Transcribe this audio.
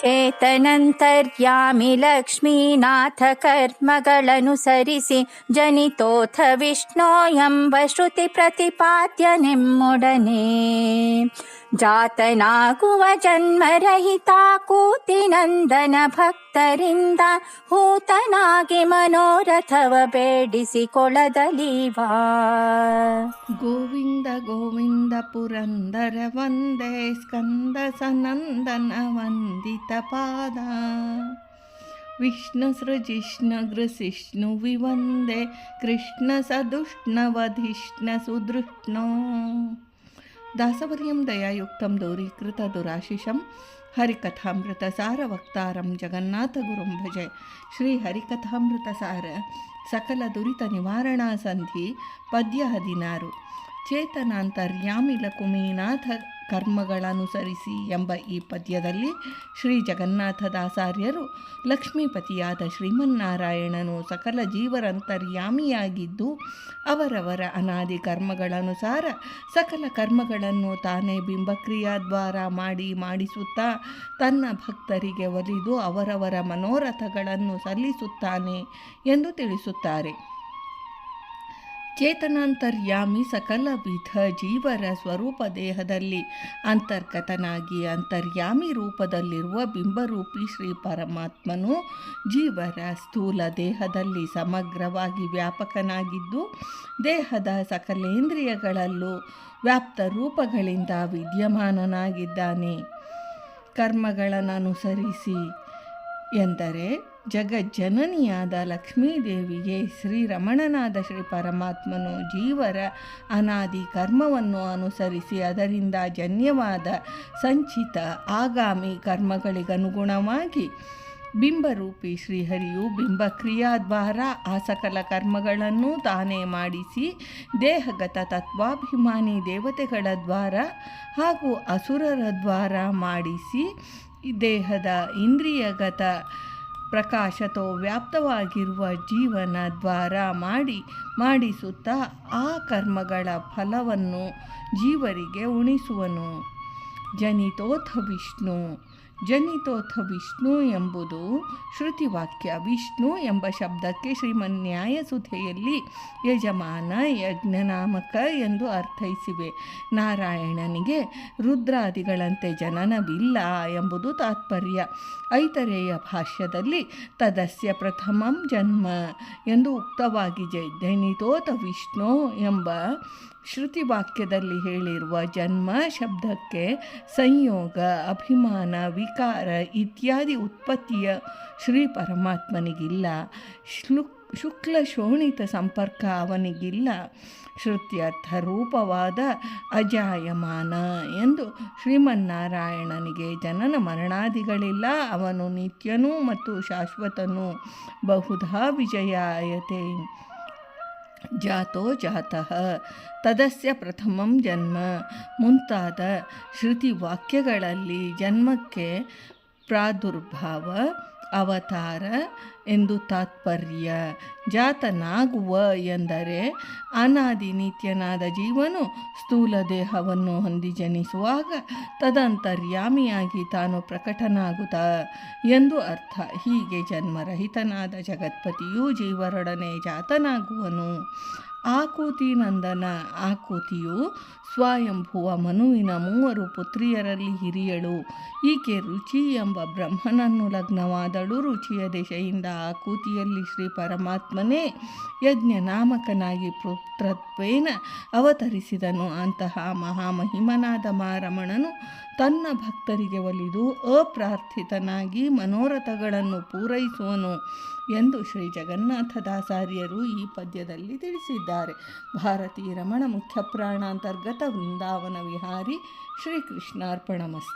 ಚೇತನಂತರ್ಯಾಮಿ ಲಕ್ಷ್ಮೀನಾಥ ಕರ್ಮಗಳನುಸರಿಸಿ ಜನಿತೋಥ ವಿಷ್ಣೋ ಎಂಬ ಶ್ರುತಿ ಪ್ರತಿಪಾದ್ಯ ನೆಮ್ಮೊಡನೆ ಜಾತನಾಗುವ ಜನ್ಮರಹಿತ ಕೂತಿನಂದನ ಭಕ್ತರಿಂದ ಹೂತನಾಗಿ ಮನೋರಥವ ಬೇಡಿಸಿಕೊಳ್ಳದಲೀವಾ ಗೋವಿಂದ ಗೋವಿಂದ ಪುರಂದರ ವಂದೇ ಸ್ಕಂದ ಸನಂದನ ವಂದಿತ ಪಾದ ವಿಷ್ಣು ಸೃಜಿಷ್ಣು ಗೃಸಿಷ್ಣು ವಿವಂದೇ ಕೃಷ್ಣ ಸದುಷ್ಣವಧಿಷ್ಣ ಸುದೃಷ್ಣೋ ದಾಸವರ್ಯಂ ದಯಾಯುಕ್ತಂ ದೌರೀಕೃತ ದುರಾಶಿಷಂ ಹರಿಕಥಾಮೃತ ಸಾರ ವಕ್ತಾರಂ ಜಗನ್ನಾಥ ಗುರುಂ ಭಜೆ ಶ್ರೀ ಹರಿಕಥಾಮೃತ ಸಾರ ಸಕಲ ದುರಿತ ನಿವಾರಣಾ ಸಂಧಿ ಪದ್ಯ ಹದಿನಾರು ಚೇತನಾಂತರ್ಯಾಮಿ ಲಕುಮೀನಾಥ ಕರ್ಮಗಳನುಸರಿಸಿ ಎಂಬ ಈ ಪದ್ಯದಲ್ಲಿ ಶ್ರೀ ಜಗನ್ನಾಥದಾಸಾರ್ಯರು ಲಕ್ಷ್ಮೀಪತಿಯಾದ ಶ್ರೀಮನ್ನಾರಾಯಣನು ಸಕಲ ಜೀವರಂತರ್ಯಾಮಿಯಾಗಿದ್ದು ಅವರವರ ಅನಾದಿ ಕರ್ಮಗಳನುಸಾರ ಸಕಲ ಕರ್ಮಗಳನ್ನು ತಾನೇ ಬಿಂಬಕ್ರಿಯಾದ್ವಾರ ಮಾಡಿ ಮಾಡಿಸುತ್ತಾ ತನ್ನ ಭಕ್ತರಿಗೆ ಒಲಿದು ಅವರವರ ಮನೋರಥಗಳನ್ನು ಸಲ್ಲಿಸುತ್ತಾನೆ ಎಂದು ತಿಳಿಸುತ್ತಾರೆ. ಚೇತನಾಂತರ್ಯಾಮಿ ಸಕಲ ವಿಧ ಜೀವರ ಸ್ವರೂಪ ದೇಹದಲ್ಲಿ ಅಂತರ್ಗತನಾಗಿ ಅಂತರ್ಯಾಮಿ ರೂಪದಲ್ಲಿರುವ ಬಿಂಬರೂಪಿ ಶ್ರೀ ಪರಮಾತ್ಮನು ಜೀವರ ಸ್ಥೂಲ ದೇಹದಲ್ಲಿ ಸಮಗ್ರವಾಗಿ ವ್ಯಾಪಕನಾಗಿದ್ದು, ದೇಹದ ಸಕಲೇಂದ್ರಿಯಗಳಲ್ಲೂ ವ್ಯಾಪ್ತ ರೂಪಗಳಿಂದ ವಿದ್ಯಮಾನನಾಗಿದ್ದಾನೆ. ಕರ್ಮಗಳನ್ನನುಸರಿಸಿ ಎಂದರೆ ಜಗಜ್ಜನನಿಯಾದ ಲಕ್ಷ್ಮೀದೇವಿಗೆ ಶ್ರೀರಮಣನಾದ ಶ್ರೀ ಪರಮಾತ್ಮನು ಜೀವರ ಅನಾದಿ ಕರ್ಮವನ್ನು ಅನುಸರಿಸಿ ಅದರಿಂದ ಜನ್ಯವಾದ ಸಂಚಿತ ಆಗಾಮಿ ಕರ್ಮಗಳಿಗನುಗುಣವಾಗಿ ಬಿಂಬರೂಪಿ ಶ್ರೀಹರಿಯು ಬಿಂಬಕ್ರಿಯಾದ್ವಾರ ಆ ಸಕಲ ಕರ್ಮಗಳನ್ನು ತಾನೇ ಮಾಡಿಸಿ ದೇಹಗತ ತತ್ವಾಭಿಮಾನಿ ದೇವತೆಗಳ ದ್ವಾರ ಹಾಗೂ ಅಸುರರ ದ್ವಾರ ಮಾಡಿಸಿ ದೇಹದ ಇಂದ್ರಿಯಗತ ಪ್ರಕಾಶತೋ ವ್ಯಾಪ್ತವಾಗಿರುವ ಜೀವನ ದ್ವಾರ ಮಾಡಿ ಮಾಡಿಸುತ್ತಾ ಆ ಕರ್ಮಗಳ ಫಲವನ್ನು ಜೀವರಿಗೆ ಉಣಿಸುವನು. ಜನಿತೋಥ ವಿಷ್ಣು. ಜನಿತೋಥ ವಿಷ್ಣು ಎಂಬುದು ಶ್ರುತಿವಾಕ್ಯ. ವಿಷ್ಣು ಎಂಬ ಶಬ್ದಕ್ಕೆ ಶ್ರೀಮನ್ಯಾಯಸುಧೆಯಲ್ಲಿ ಯಜಮಾನ ಯಜ್ಞನಾಮಕ ಎಂದು ಅರ್ಥೈಸಿವೆ. ನಾರಾಯಣನಿಗೆ ರುದ್ರಾದಿಗಳಂತೆ ಜನನವಿಲ್ಲ ಎಂಬುದು ತಾತ್ಪರ್ಯ. ಐತರೇಯ ಭಾಷ್ಯದಲ್ಲಿ ತದಸ್ಯ ಪ್ರಥಮಂ ಜನ್ಮ ಎಂದು ಉಕ್ತವಾಗಿ ಜನಿತೋತ ವಿಷ್ಣು ಎಂಬ ಶ್ರುತಿವಾಕ್ಯದಲ್ಲಿ ಹೇಳಿರುವ ಜನ್ಮ ಶಬ್ದಕ್ಕೆ ಸಂಯೋಗ, ಅಭಿಮಾನ ವಿಕಾರ ಇತ್ಯಾದಿ ಉತ್ಪತ್ತಿಯ ಶ್ರೀ ಪರಮಾತ್ಮನಿಗಿಲ್ಲ. ಶ್ಲುಕ್ ಶುಕ್ಲ ಶೋಣಿತ ಸಂಪರ್ಕ ಅವನಿಗಿಲ್ಲ. ಶ್ರುತ್ಯರ್ಥ ರೂಪವಾದ ಅಜಾಯಮಾನ ಎಂದು ಶ್ರೀಮನ್ನಾರಾಯಣನಿಗೆ ಜನನ ಮರಣಾದಿಗಳಿಲ್ಲ. ಅವನು ನಿತ್ಯನೂ ಮತ್ತು ಶಾಶ್ವತನೂ ಬಹುಧಾ ವಿಜಯಾಯತೆ. ಜಾತೋ ಜಾತಃ ತದಸ್ಯ ಪ್ರಥಮಂ ಜನ್ಮ ಮುಂತಾದ ಶ್ರುತಿವಾಕ್ಯಗಳಲ್ಲಿ ಜನ್ಮಕ್ಕೆ ಪ್ರಾದುರ್ಭಾವ ಅವತಾರ ಎಂದು ತಾತ್ಪರ್ಯ. ಜಾತನಾಗುವ ಎಂದರೆ ಅನಾದಿ ನಿತ್ಯನಾದ ಜೀವನು ಸ್ಥೂಲ ದೇಹವನ್ನು ಹೊಂದಿ ಜನಿಸುವಾಗ ತದಂತರ್ಯಾಮಿಯಾಗಿ ತಾನು ಪ್ರಕಟನಾಗುತ್ತ ಎಂದು ಅರ್ಥ. ಹೀಗೆ ಜನ್ಮರಹಿತನಾದ ಜಗತ್ಪತಿಯು ಜೀವರೊಡನೆ ಜಾತನಾಗುವನು. ಆಕೂತಿ ನಂದನ ಆಕೂತಿಯು ಸ್ವಯಂಭುವ ಮನುವಿನ ಮೂವರು ಪುತ್ರಿಯರಲ್ಲಿ ಹಿರಿಯಳು. ಈಕೆ ರುಚಿ ಎಂಬ ಬ್ರಹ್ಮನನ್ನು ಲಗ್ನವಾದಳು. ರುಚಿಯ ದೆಸೆಯಿಂದ ಆಕೂತಿಯಲ್ಲಿ ಶ್ರೀ ಪರಮಾತ್ಮನೇ ಯಜ್ಞ ನಾಮಕನಾಗಿ ಪುತ್ರತ್ವೇನ ಅವತರಿಸಿದನು. ಅಂತಹ ಮಹಾಮಹಿಮನಾದ ಮಾರಮಣನು ತನ್ನ ಭಕ್ತರಿಗೆ ಒಲಿದು ಅಪ್ರಾರ್ಥಿತನಾಗಿ ಮನೋರಥಗಳನ್ನು ಪೂರೈಸುವನು ಎಂದು ಶ್ರೀ ಜಗನ್ನಾಥದಾಸಾರ್ಯರು ಈ ಪದ್ಯದಲ್ಲಿ ತಿಳಿಸಿದ್ದಾರೆ. ಭಾರತೀ ರಮಣ ಮುಖ್ಯ ಪ್ರಾಣಾಂತರ್ಗತ ವೃಂದಾವನ ವಿಹಾರಿ ಶ್ರೀಕೃಷ್ಣಾರ್ಪಣಮಸ್ತು.